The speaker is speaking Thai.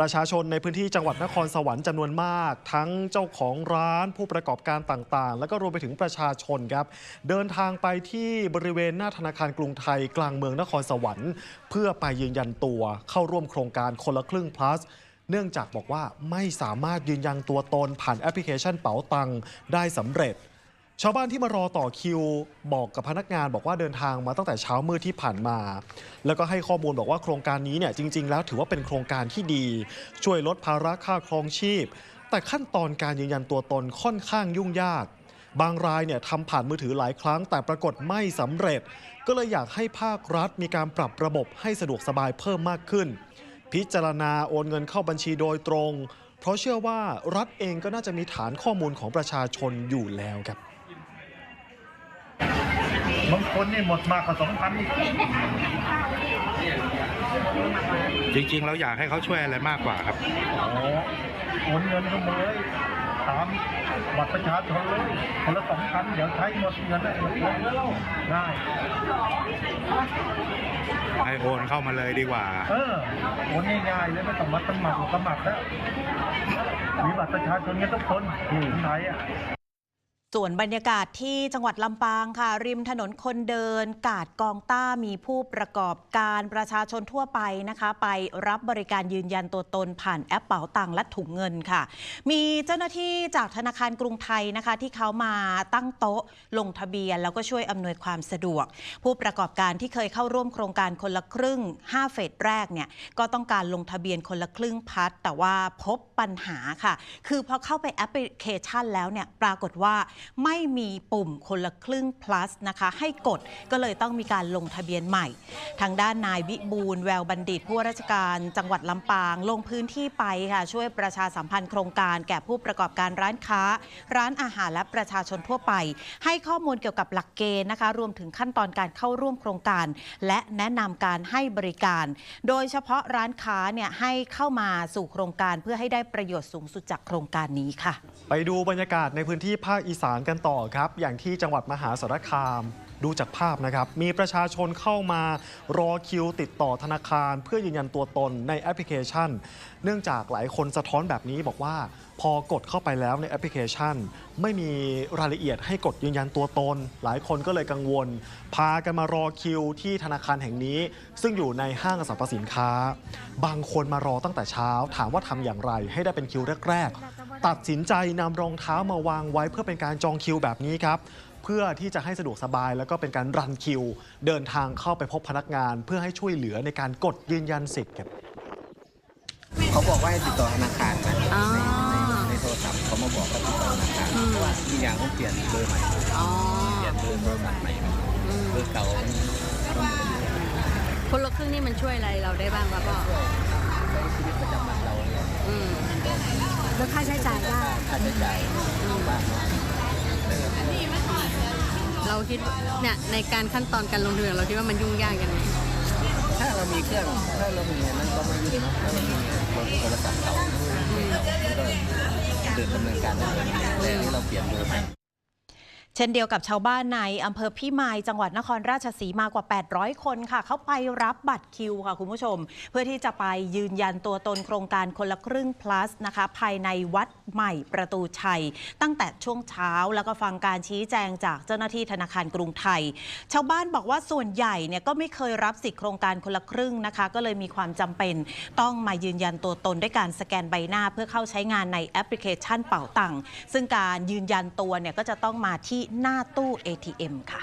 ประชาชนในพื้นที่จังหวัดนครสวรรค์จำนวนมาก ทั้งเจ้าของร้านผู้ประกอบการต่างๆ แล้วก็รวมไปถึงประชาชนครับ เดินทางไปที่บริเวณหน้าธนาคารกรุงไทยกลางเมืองนครสวรรค์ เพื่อไปยืนยันตัวเข้าร่วมโครงการคนละครึ่ง plus เนื่องจากบอกว่าไม่สามารถยืนยันตัวตนผ่านแอปพลิเคชันเป๋าตังได้สำเร็จ ชาวบ้านที่มารอต่อคิวบอกกับพนักงานบอกว่าเดินทางมาตั้งแต่เช้ามืดที่ผ่านมา แล้วก็ให้ข้อมูลบอกว่าโครงการนี้เนี่ยจริง ๆ แล้วถือว่าเป็นโครงการที่ดี ช่วยลดภาระค่าครองชีพ แต่ขั้นตอนการยืนยันตัวตนค่อนข้างยุ่งยาก บางรายเนี่ยทำผ่านมือถือหลายครั้ง แต่ปรากฏไม่สำเร็จ ก็เลยอยากให้ภาครัฐมีการปรับระบบให้สะดวกสบายเพิ่มมากขึ้น พิจารณาโอนเงินเข้าบัญชีโดยตรง เพราะเชื่อว่ารัฐเองก็น่าจะมีฐานข้อมูลของประชาชนอยู่แล้วครับ บางคนนี่หมดมากกว่าสองพันอีกจริงๆ เราอยากให้เขาช่วยอะไรมากกว่าครับอ๋อโอนเงินเข้ามาเลยตามบัตรประชาชนเลยคนละสองพันเดี๋ยวใช้หมดเงินได้ได้ให้โอนเข้ามาเลยดีกว่า เออโอนง่ายๆเลยไม่ต้องมาสมัครสมัครแล้วมีบัตรประชาชนกันทุกคนคนไทยอะ ส่วนบรรยากาศที่จังหวัดลำปางค่ะ ริมถนนคนเดิน กาดกองต้ามีผู้ประกอบการประชาชนทั่วไปนะคะ ไปรับบริการยืนยันตัวตนผ่านแอปเป๋าตังและถุงเงินค่ะ มีเจ้าหน้าที่จากธนาคารกรุงไทยนะคะ ที่เขามาตั้งโต๊ะลงทะเบียน แล้วก็ช่วยอำนวยความสะดวก ผู้ประกอบการที่เคยเข้าร่วมโครงการคนละครึ่ง 5 เฟสแรกเนี่ยก็ต้องการลงทะเบียนคนละครึ่งพัดแต่ว่าพบปัญหาค่ะ คือพอเข้าไปแอปพลิเคชันแล้วเนี่ยปรากฏว่าไม่มีปุ่มคนละครึ่ง plus นะคะให้กดก็เลยต้องมีการลงทะเบียนใหม่ ทางด้านนายวิบูลแววบัณฑิตผู้ว่าราชการจังหวัดลำปางลงพื้นที่ไปค่ะช่วยประชาสัมพันธ์โครงการแก่ผู้ประกอบการร้านค้า ร้านอาหารและประชาชนทั่วไป ให้ข้อมูลเกี่ยวกับหลักเกณฑ์นะคะรวมถึงขั้นตอนการเข้าร่วมโครงการ และแนะนำการให้บริการ โดยเฉพาะร้านค้าเนี่ยให้เข้ามาสู่โครงการเพื่อให้ได้ประโยชน์สูงสุดจากโครงการนี้ค่ะ ไปดูบรรยากาศในพื้นที่ภาคอีสานกันต่อครับ อย่างที่จังหวัดมหาสารคามดูจากภาพนะครับ มีประชาชนเข้ามารอคิวติดต่อธนาคาร เพื่อยืนยันตัวตนในแอปพลิเคชัน เนื่องจากหลายคนสะท้อนแบบนี้บอกว่า พอกดเข้าไปแล้วในแอปพลิเคชัน ไม่มีรายละเอียดให้กดยืนยันตัวตน หลายคนก็เลยกังวล พากันมารอคิวที่ธนาคารแห่งนี้ ซึ่งอยู่ในห้างสรรพสินค้า บางคนมารอตั้งแต่เช้า ถามว่าทำอย่างไรให้ได้เป็นคิวแรก ๆ ตัดสินใจนำรองเท้ามาวางไว้เพื่อเป็นการจองคิวแบบนี้ครับเพื่อที่จะให้สะดวกสบาย แล้วก็เป็นการรันคิว เดินทางเข้าไปพบพนักงาน เพื่อให้ช่วยเหลือในการกดยืนยันสิทธิ์ครับเขาบอกว่าให้ติดต่อธนาคารนะอ๋อ ในโทรศัพท์เขามาบอกว่าติดต่อธนาคารอืมเพราะว่าอีกอย่างเขาเปลี่ยนเบอร์ใหม่อ๋อเปลี่ยนเบอร์โทรศัพท์ใหม่อืมเบอร์เก่ามันต้องคนละครึ่งนี่มันช่วยอะไรเราได้บ้างครับพ่อใช้ชีวิตประจำวันเราเลยอืมแล้วค่าใช้จ่ายล่ะค่าใช้จ่ายบ้าง เนาะเราคิดเนี่ยในการขั้นตอนการลงทะเบียนเราคิดว่ามันยุ่งยากยังไงถ้าเรามีเครื่องถ้าเรามีอันนั้นก็ไม่ยุ่งเนาะถ้าเรามีโทรศัพท์เก่ามันก็เดินดำเนินการได้เลยแต่อันนี้เราเปลี่ยนเบอร์ใหม่ เช่นเดียวกับชาวบ้านในอำเภอพิมายจังหวัดนครราชสีมากว่า 800 คนค่ะ เขาไปรับบัตรคิวค่ะคุณผู้ชม เพื่อที่จะไปยืนยันตัวตนโครงการคนละครึ่ง plus นะคะ ภายในวัดใหม่ประตูชัย ตั้งแต่ช่วงเช้าแล้วก็ฟังการชี้แจงจากเจ้าหน้าที่ธนาคารกรุงไทย ชาวบ้านบอกว่าส่วนใหญ่เนี่ยก็ไม่เคยรับสิทธิโครงการคนละครึ่งนะคะ ก็เลยมีความจำเป็นต้องมายืนยันตัวตนด้วยการสแกนใบหน้า เพื่อเข้าใช้งานในแอปพลิเคชันเป๋าตังค์ซึ่งการยืนยันตัวเนี่ยก็จะต้องมาที่หน้าตู้ ATM ค่ะ